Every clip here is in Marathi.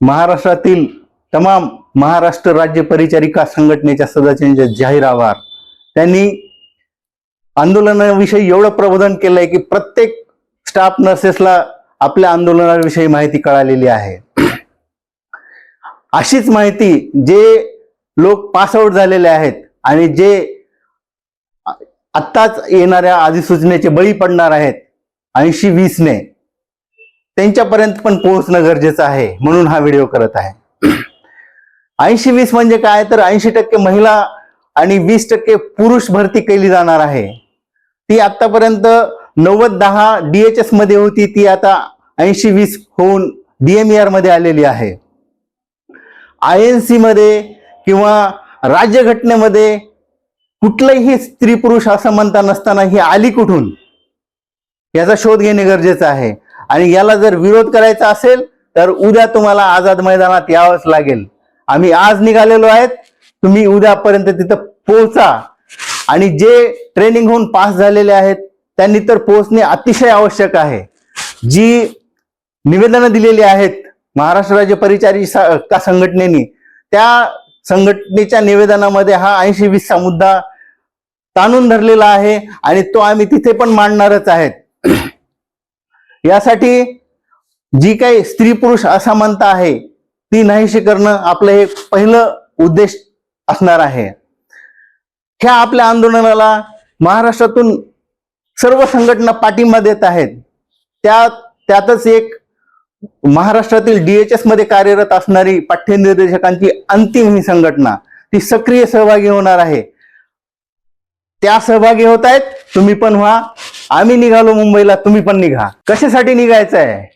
महाराष्ट्रातील तमाम महाराष्ट्र राज्य परिचारिका संघटनेच्या सदस्यांचे म्हणजे जाहीर आभार. त्यांनी आंदोलनाविषयी एवढं प्रबोधन केलंय की प्रत्येक स्टाफ नर्सेसला आपल्या आंदोलनाविषयी माहिती कळालेली आहे. अशीच माहिती जे लोक पासआउट झालेले आहेत आणि जे आत्ताच येणाऱ्या अधिसूचनेचे बळी पडणार आहेत ऐंशी वीसने त्यांच्यापर्यंत पण पोहोचणं गरजेचं आहे म्हणून हा व्हिडिओ करत आहे. ऐंशी वीस म्हणजे काय? तर ऐंशी टक्के महिला आणि वीस टक्के पुरुष भरती केली जाणार आहे. ती आतापर्यंत नव्वद दहा डीएचएसमध्ये होती ती आता ऐंशी वीस होऊन डीएमईआरमध्ये आलेली आहे. आय एन सी मध्ये किंवा राज्यघटनेमध्ये कुठलंही स्त्री पुरुष असं म्हणता नसताना ही आली कुठून? याचा शोध घेणे गरजेचं आहे. आणि याला जर विरोध करायचा असेल तर उद्या तुम्हाला आझाद मैदानात यावंच लागेल. आम्ही आज निघालेलो आहेत. तुम्ही उद्यापर्यंत तिथं पोहोचा. आणि जे ट्रेनिंग होऊन पास झालेले आहेत त्यांनी तर पोहोचणे अतिशय आवश्यक आहे. जी निवेदनं दिलेली आहेत महाराष्ट्र राज्य परिचारिका संघटनेने त्या संघटनेच्या निवेदनामध्ये हा ऐंशी वीसचा मुद्दा ताणून धरलेला आहे आणि तो आम्ही तिथे पण मांडणारच आहेत. यासाठी जी काही स्त्री पुरुष असमानता आहे ती नाहीशी करणं आपलं हे पहिलं उद्देश असणार आहे. ह्या आपल्या आंदोलनाला महाराष्ट्रातून सर्व संघटना पाठिंबा देत आहेत. त्या त्यातच एक महाराष्ट्रातील डीएचएसमध्ये कार्यरत असणारी पाठ्यनिर्देशकांची अंतिम ही संघटना ती सक्रिय सहभागी होणार आहे. त्या सहभागी होत आहेत तुम्ही पण व्हा. आम्ही निघालो मुंबईला तुम्ही पण निघा. कशासाठी निघायचं आहे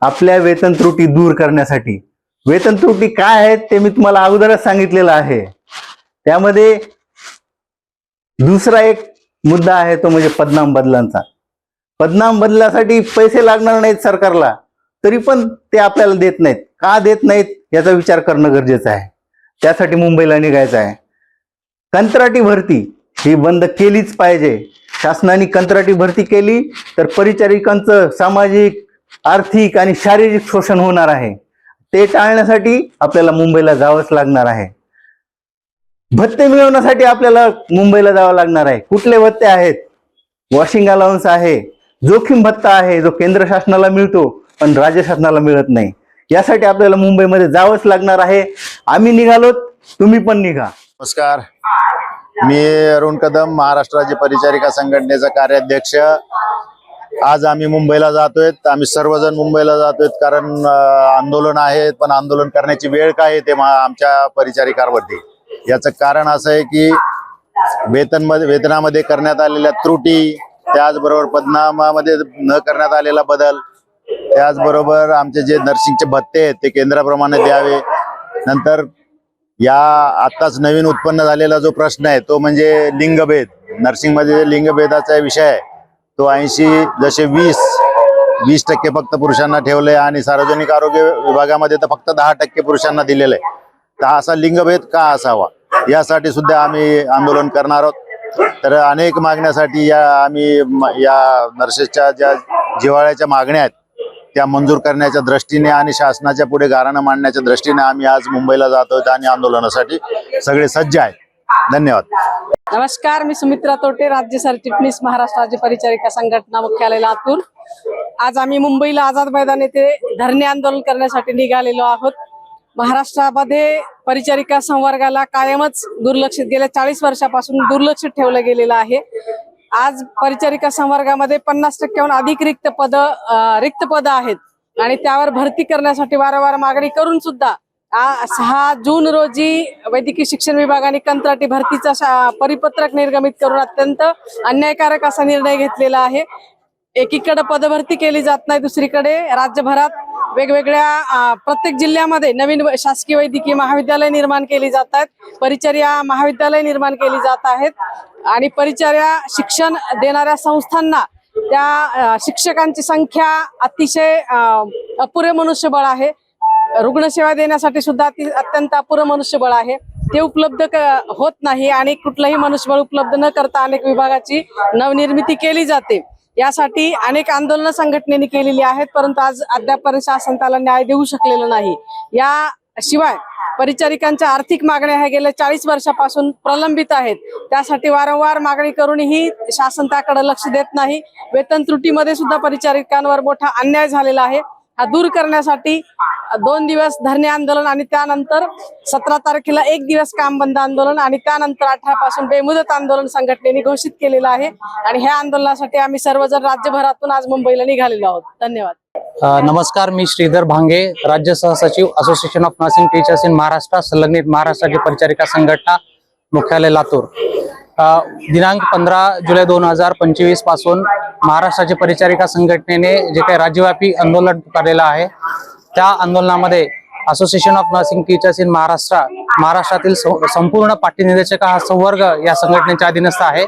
आपल्या वेतन त्रुटी दूर करण्यासाठी. वेतन त्रुटी काय आहेत ते मी तुम्हाला अगोदरच सांगितलेलं आहे. त्यामध्ये दुसरा एक मुद्दा आहे तो म्हणजे पदनाम बदलांचा. पदनाम बदलासाठी पैसे लागणार नाहीत सरकारला तरी पण ते आपल्याला देत नाहीत. का देत नाहीत याचा विचार करणं गरजेचं आहे. त्यासाठी मुंबईला निघायचं आहे. कंत्राटी भरती ही बंद केलीच पाहिजे. शासनाने कंत्राटी भरती केली तर परिचारिकांचं सामाजिक आर्थिक आणि शारीरिक शोषण होणार आहे. ते टाळण्यासाठी आपल्याला मुंबईला जावंच लागणार आहे. भत्ते मिळवण्यासाठी आपल्याला मुंबईला जावं लागणार आहे. कुठले भत्ते आहेत? वॉशिंग अलाउन्स आहे. जोखीम भत्ता आहे जो केंद्र शासनाला मिळतो पण राज्य शासनाला मिळत नाही. यासाठी आपल्याला मुंबईमध्ये जावंच लागणार आहे. आम्ही निघालोत तुम्ही पण निघा. नमस्कार. मी अरुण कदम महाराष्ट्र राज्य परिचारिका संघटनेचा कार्याध्यक्ष. आज आम्ही मुंबईला जातोय. आम्ही सर्वजण मुंबईला जातोय कारण आंदोलन आहे पण आंदोलन करण्याची वेळ काय आहे ते आमच्या परिचारिकावरती. याचं कारण असं आहे की वेतनमध्ये वेतनामध्ये करण्यात आलेल्या त्रुटी त्याचबरोबर पदनामामध्ये न करण्यात आलेला बदल त्याचबरोबर आमचे जे नर्सिंगचे भत्ते आहेत ते केंद्राप्रमाणे द्यावे. नंतर या आत्ताच नवीन उत्पन्न झालेला जो प्रश्न आहे तो म्हणजे लिंगभेद. नर्सिंगमध्ये लिंगभेदाचा विषय आहे तो ऐंशी जसे वीस वीस टक्के फक्त पुरुषांना ठेवले आणि सार्वजनिक आरोग्य विभागामध्ये तर फक्त दहा टक्के पुरुषांना दिलेलं आहे. तर असा लिंगभेद का असावा? यासाठी सुद्धा आम्ही आंदोलन करणार आहोत. तर अनेक मागण्यासाठी या आम्ही या नर्सेसच्या ज्या जिव्हाळ्याच्या मागण्या आहेत त्या मंजूर करण्याच्या दृष्टीने आणि शासनाच्या पुढे गाराणं मांडण्याच्या दृष्टीने आम्ही आज मुंबईला जातो आणि आंदोलनासाठी सगळे सज्ज आहेत. धन्यवाद. नमस्कार मी सुमित्रा तोटे राज्य सरचिटणीस महाराष्ट्र राज्य परिचारिका संघटना मुख्यालय लातूर. आज आम्ही मुंबईला आझाद मैदान येथे धरणे आंदोलन करण्यासाठी निघालेलो आहोत. महाराष्ट्रामध्ये परिचारिका संवर्गाला कायमच दुर्लक्षित गेल्या चाळीस वर्षापासून दुर्लक्षित ठेवलं गेलेलं आहे. आज परिचारिका संवर्गामध्ये पन्नास टक्क्याहून अधिक रिक्त पद रिक्त पद आहेत. आणि त्यावर भरती करण्यासाठी वारंवार मागणी करून सुद्धा सहा जून रोजी वैद्यकीय शिक्षण विभागाने कंत्राटी भरतीचा शा- परिपत्रक निर्गमित करून अत्यंत अन्यायकारक असा निर्णय घेतलेला आहे. एकीकडे पदभरती केली जात नाही दुसरीकडे राज्यभरात वेगवेगळ्या प्रत्येक जिल्ह्यामध्ये नवीन व- शासकीय वैद्यकीय महाविद्यालय निर्माण केली जात आहेत परिचर्या महाविद्यालय निर्माण केली जात आहेत. आणि परिचर्या शिक्षण देणाऱ्या संस्थांना त्या शिक्षकांची संख्या अतिशय अपुरे मनुष्यबळ आहे. रुग्णसेवा देण्यासाठी सुद्धा ती अत्यंत अपुरं मनुष्यबळ आहे. ते उपलब्ध क- होत नाही आणि कुठलंही मनुष्यबळ उपलब्ध न करता अनेक विभागाची नवनिर्मिती केली जाते. यासाठी अनेक आंदोलनं संघटनेने केलेली आहेत परंतु आज अद्यापपर्यंत शासन त्याला न्याय देऊ शकलेलं नाही. या शिवाय परिचारिकांच्या आर्थिक मागण्या ह्या गेल्या चाळीस वर्षापासून प्रलंबित आहेत. त्यासाठी वारंवार मागणी करूनही शासन त्याकडे लक्ष देत नाही. वेतन त्रुटीमध्ये सुद्धा परिचारिकांवर मोठा अन्याय झालेला आहे. हा दूर करण्यासाठी दोन दिवस धरणे आंदोलन आणि त्यानंतर सतरा तारखेला एक दिवस काम बंद आंदोलन आणि त्यानंतर अठरा पासून बेमुदत आंदोलन संघटनेने घोषित केलेलं आहे. आणि ह्या आंदोलनासाठी आम्ही सर्वजण राज्यभरातून आज मुंबईला निघालेलो आहोत. धन्यवाद. नमस्कार मी श्रीधर भांगे राज्य सहसचिव association of nursing teachers in Maharashtra संलग्नित महाराष्ट्राची परिचारिका संघटना मुख्यालय लातूर. अ, दिनांक पंधरा जुलै दोन हजार पंचवीसपासून महाराष्ट्राची परिचारिका संघटनेने जे काही राज्यव्यापी आंदोलन पुकारलेलं आहे त्या आंदोलनामध्ये association of nursing teachers in Maharashtra महाराष्ट्रातील संपूर्ण पाठ्यनिर्देशक हा संवर्ग या संघटनेच्या अधीनस्थ आहे.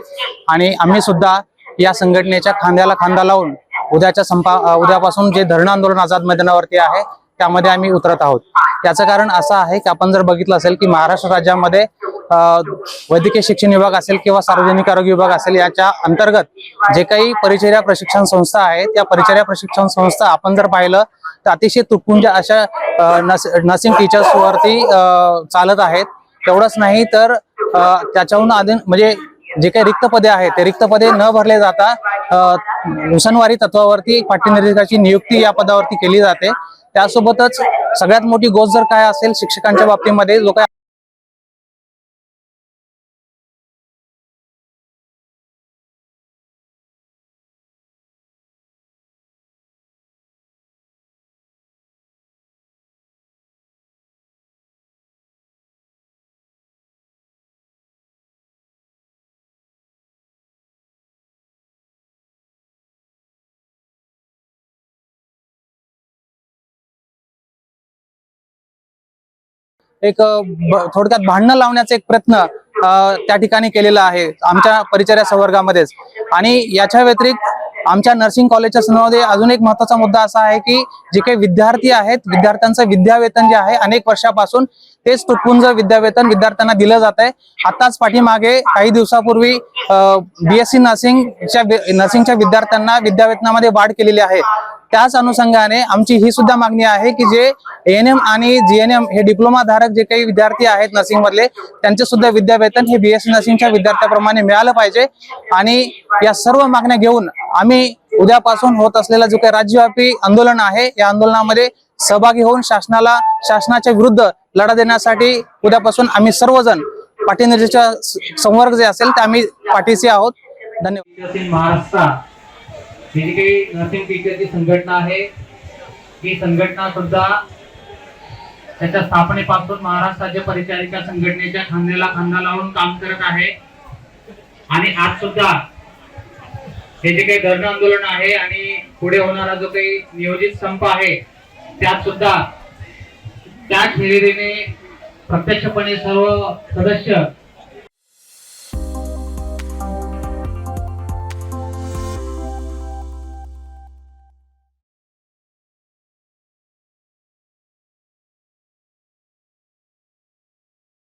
आणि आम्ही सुद्धा या संघटनेच्या खांद्याला खांदा लावून उद्याच्या संपा उद्यापासून जे धरण आंदोलन आझाद मैदानावरती आहे त्यामध्ये आम्ही उतरत आहोत. याचं कारण असं आहे की आपण जर बघितलं असेल की महाराष्ट्र राज्यामध्ये वैद्यकीय शिक्षण विभाग असेल किंवा सार्वजनिक आरोग्य विभाग असेल याच्या अंतर्गत जे काही परिचर्या प्रशिक्षण संस्था आहेत त्या परिचर्या प्रशिक्षण संस्था आपण जर पाहिलं तर अतिशय तुटपुंजा अशा नर्सिंग टीचर्स वरती अ, चालत आहेत. तेवढंच नाही तर अ, त्याच्याहून आधी म्हणजे जे काही रिक्त पदे आहेत ते रिक्त पदे न भरले जाता नुसनवारी तत्वावरती पाठ्यनिर्देशकाची नियुक्ती या पदावरती केली जाते. त्यासोबतच सगळ्यात मोठी गोष्ट जर काय असेल शिक्षकांच्या बाबतीमध्ये जो काय एक थोडक्यात भांडणं लावण्याचा एक प्रयत्न त्या ठिकाणी केलेला आहे आमच्या परिचर्या संवर्गामध्येच. आणि याच्या व्यतिरिक्त आमच्या नर्सिंग कॉलेजच्या संदर्भामध्ये अजून एक महत्त्वाचा मुद्दा असा आहे की जे काही विद्यार्थी आहेत विद्यार्थ्यांचं विद्यावेतन जे आहे अनेक वर्षापासून तेच तुटपुंज विद्यावेतन विद्यार्थ्यांना दिलं जात आहे. आताच पाठीमागे काही दिवसापूर्वी बीएससी नर्सिंगच्या नर्सिंगच्या विद्यार्थ्यांना विद्यावेतनामध्ये वाढ केलेली आहे. त्याच अनुषंगाने आमची ही सुद्धा मागणी आहे की जे एएनएम आणि जीएनएम हे डिप्लोमा धारक जे काही विद्यार्थी आहेत नर्सिंग मधले त्यांचे सुद्धा विद्यावेतन हे बीएससी नर्सिंगच्या विद्यार्थ्याप्रमाणे मिळालं पाहिजे. आणि या सर्व मागण्या घेऊन आम्ही उद्यापासून होत असलेला जो काही राज्यव्यापी आंदोलन आहे या आंदोलनामध्ये सहभागी होऊन शासनाला शासनाच्या विरुद्ध लढा देण्यासाठी उद्यापासून आम्ही सर्वजण पाठीनिर्देशक संवर्ग जे असेल ते आम्ही पाठीशी आहोत. धन्यवाद. महाराष्ट्र ही जी काही नर्सिंग टीचरची संघटना आहे ही संघटना सुद्धा त्याच्या स्थापनेपासून महाराष्ट्र राज्य परिचारिका संघटनेच्या खांद्याला खांदा लावून काम करत आहे. आणि आज सुद्धा हे जे काही धरण आंदोलन आहे आणि पुढे होणारा जो काही नियोजित संप आहे त्यात सुद्धा त्या खेळीने प्रत्यक्षपणे सर्व सदस्य